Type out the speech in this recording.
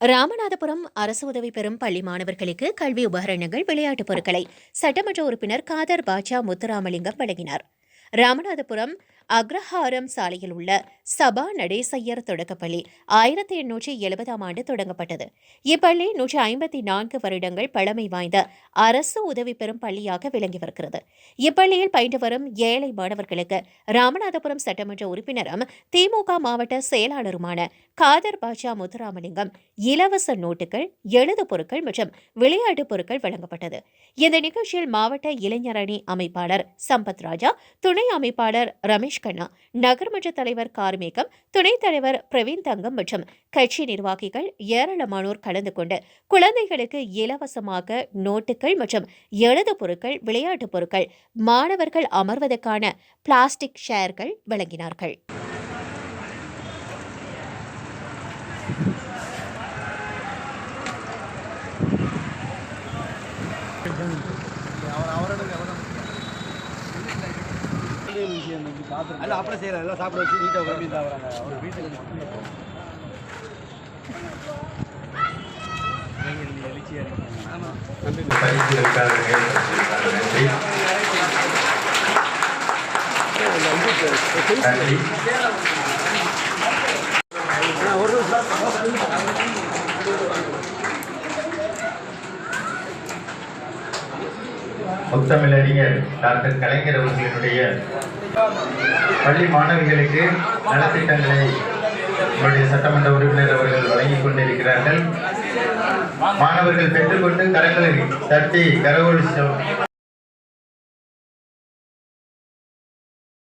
ராமநாதபுரம் அரசு உதவி பெறும் பள்ளி மாணவர்களுக்கு கல்வி உபகரணங்கள் விளையாட்டுப் பொருட்களை சட்டமன்ற உறுப்பினர் காதர் பாட்சா முத்துராமலிங்கம் வழங்கினார். ராமநாதபுரம் அக்ரஹாரம் சாலையில் உள்ள சபா நடேசையர் தொடக்கப்பள்ளி ஆயிரத்தி எண்ணூற்றி எழுபதாம் ஆண்டு தொடங்கப்பட்டது. இப்பள்ளி நூற்றி ஐம்பத்தி நான்கு வருடங்கள் பழமை வாய்ந்த அரசு உதவி பெறும் பள்ளியாக விளங்கி வருகிறது. இப்பள்ளியில் பயின்று வரும் ஏழை மாணவர்களுக்கு ராமநாதபுரம் சட்டமன்ற உறுப்பினரும் திமுக மாவட்ட செயலாளருமான காதர் பாஷா முத்துராமலிங்கம் இலவச நோட்டுகள் எழுது பொருட்கள் மற்றும் விளையாட்டுப் பொருட்கள் வழங்கப்பட்டது. இந்த நிகழ்ச்சியில் மாவட்ட இளைஞரணி அமைப்பாளர் சம்பத் ராஜா துணை அமைப்பாளர் ரமேஷ் கண்ணா நகர்மன்ற தலைவர் கார்மேகம் துணைத் தலைவர் பிரவீன் தங்கம் மற்றும் கட்சி நிர்வாகிகள் ஏராளமானோர் கலந்து கொண்டு குழந்தைகளுக்கு இலவசமாக நோட்டுகள் மற்றும் எழுது பொருட்கள் விளையாட்டுப் பொருட்கள் மாணவர்கள் அமர்வதற்கான பிளாஸ்டிக் ஷேர்கள் வழங்கினார்கள். அல்ல அப்படியே செய்யலாம் எல்லாம் சாப்பிட வச்சு நீட்டாக எப்படி சாப்பிட்றாங்க. அவர் வீட்டுக்கு ஆமாம் பரிசுகளுக்காக நன்றி நன்றி ஒரு முத்தமிழறிஞர் டாக்டர் கலைஞர் அவர்களினுடைய பள்ளி மாணவிகளுக்கு நலத்திட்டங்களை நம்முடைய சட்டமன்ற உறுப்பினர் அவர்கள் வழங்கிக் கொண்டிருக்கிறார்கள். மாணவர்கள் பெற்றுக்கொண்டு கரங்களை தட்டி கரகோடி